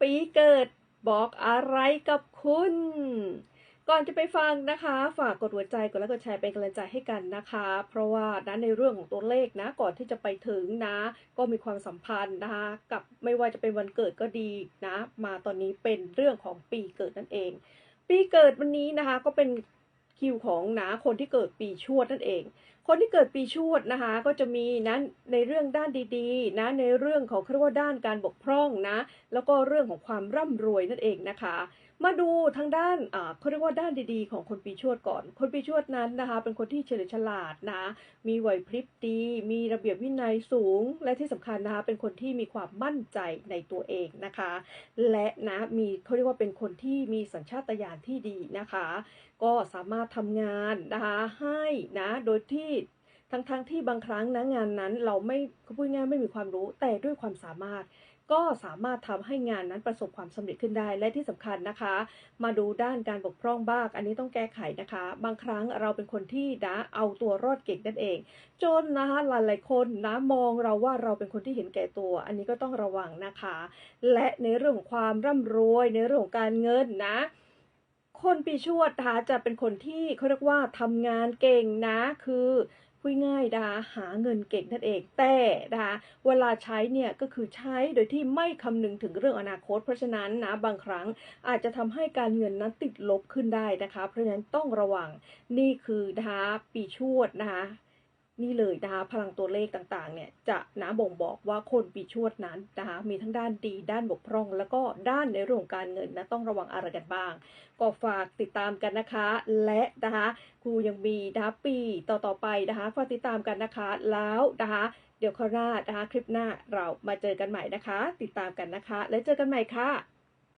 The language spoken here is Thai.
ปีเกิดบอกอะไรกับคุณ ก่อนจะไปฟังนะคะ ฝากกดหัวใจกดไลค์กดแชร์เป็นกำลังใจให้กันนะคะ เพราะว่านะในเรื่องของตัวเลขนะ ก่อนที่จะไปถึงนะ ก็มีความสัมพันธ์นะคะ กับไม่ว่าจะเป็นวันเกิดก็ดีนะ มาตอนนี้เป็นเรื่องของปีเกิดนั่นเอง ปีเกิดวันนี้นะคะ ก็เป็น คิวของนะคนที่เกิดปีชวดนั่นเอง คนที่เกิดปีชวดนะคะ ก็จะมีนะในเรื่องด้านดีๆ นะในเรื่องของเรียกว่าด้านการบกพร่องนะ แล้วก็เรื่องของความร่ำรวยนั่นเองนะคะ มาดูทางด้านอ่าเขาเรียกว่าด้านดีๆ ของคนปีชวดก่อน คนปีชวดนั้นนะคะ เป็นคนที่เฉลียวฉลาดนะ มีไหวพริบดี มีระเบียบวินัยสูง และที่สำคัญนะคะเป็นคนที่มีความมั่นใจในตัวเองนะคะ และนะมีเขาเรียกว่าเป็นคนที่มีสัญชาตญาณที่ดีนะคะ ก็สามารถทำงานนะคะให้นะโดยที่ ทั้งๆทที่บางครั้งนะงานนั้นเราไม่เขาพูดง่ายไม่มีความรู้แต่ด้วยความสามารถ ก็สามารถทำให้งานนั้นประสบความสำเร็จขึ้นได้และที่สำคัญนะคะ มาดูด้านการบกพร่องบ้าง อันนี้ต้องแก้ไขนะคะ บางครั้งเราเป็นคนที่นะเอาตัวรอดเก่งนั่นเอง จนนะคะหลายๆคนนะมองเราว่าเราเป็นคนที่เห็นแก่ตัว อันนี้ก็ต้องระวังนะคะ และในเรื่องของความร่ำรวยในเรื่องของการเงินนะคนปีชวดนะคะจะเป็นคนที่เขาเรียกว่าทำงานเก่งนะ คือ พูดง่ายๆนะคะหาเงินเก่งนั่นเอง แต่นะคะเวลาใช้เนี่ยก็คือใช้โดยที่ไม่คำนึงถึงเรื่องอนาคต เพราะฉะนั้นนะบางครั้งอาจจะทำให้การเงินนั้นติดลบขึ้นได้นะคะ เพราะฉะนั้นต้องระวังนี่คือนะคะปีชวดนะคะ นี่เลยนะคะพลังตัวเลขต่างๆเนี่ยจะนะบ่งบอกว่าคนปีชวดนั้นนะคะมีทั้งด้านดีด้านบกพร่อง แล้วก็ด้านในเรื่องการเงินนะต้องระวังอะไรกันบ้าง ก็ฝากติดตามกันนะคะ และนะคะครูยังมีนะคะปีต่อๆไปนะคะฝากติดตามกันนะคะแล้วนะคะเดี๋ยวคราวหน้านะคะคลิปหน้าเรามาเจอกันใหม่นะคะ ติดตามกันนะคะ แล้วเจอกันใหม่ค่ะ